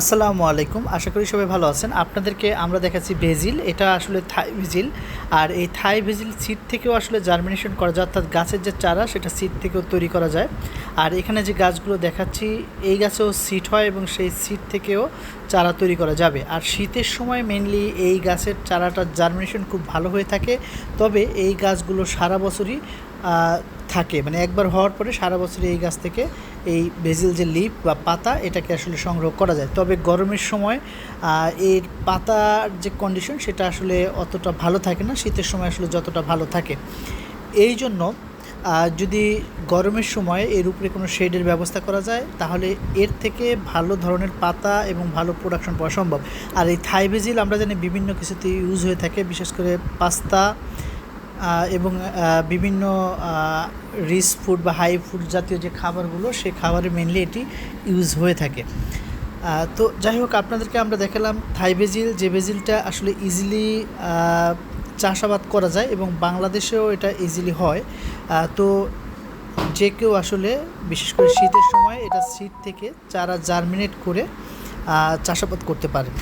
আসসালামু আলাইকুম। আশা করি সবাই ভালো আছেন। আপনাদেরকে আমরা দেখাচ্ছি ভেজিল এটা আসলে থাই ভেজিল। আর এই থাই ভেজিল সিড থেকেও আসলে জার্মিনেশন করা যায়, অর্থাৎ গাছের যে চারা, সেটা সিড থেকেও তৈরি করা যায়। আর এখানে যে গাছগুলো দেখাচ্ছি, এই গাছেও সিড হয় এবং সেই সিড থেকেও চারা তৈরি করা যাবে। আর শীতের সময় মেনলি এই গাছের চারাটা জার্মিনেশন খুব ভালো হয়ে থাকে। তবে এই গাছগুলো সারা বছরই থাকে। মানে একবার হওয়ার পরে সারা বছর এই গাছ থেকে এই বেজিল যে লিপ বা পাতা, এটাকে আসলে সংগ্রহ করা যায়। তবে গরমের সময় এর পাতার যে কন্ডিশন সেটা আসলে অতটা ভালো থাকে না। শীতের সময় আসলে যতটা ভালো থাকে। এই জন্য যদি গরমের সময় এর উপরে কোনো শেডের ব্যবস্থা করা যায়, তাহলে এর থেকে ভালো ধরনের পাতা এবং ভালো প্রোডাকশন পাওয়া সম্ভব। আর এই থাই বেজিল আমরা জানি বিভিন্ন কিছুতে ইউজ হয়ে থাকে, বিশেষ করে পাস্তা এবং বিভিন্ন রিচ ফুড বা হাই ফুড জাতীয় যে খাবারগুলো, সেই খাবারে মেনলি এটি ইউজ হয়ে থাকে। তো যাই হোক, আপনাদেরকে আমরা দেখালাম থাই বেজিল যে বেজিলটা আসলে ইজিলি চাষাবাদ করা যায় এবং বাংলাদেশেও এটা ইজিলি হয়। তো যে কেউ আসলে, বিশেষ করে শীতের সময়, এটা শীত থেকে চারা জার্মিনেট করে চাষাবাদ করতে পারেন।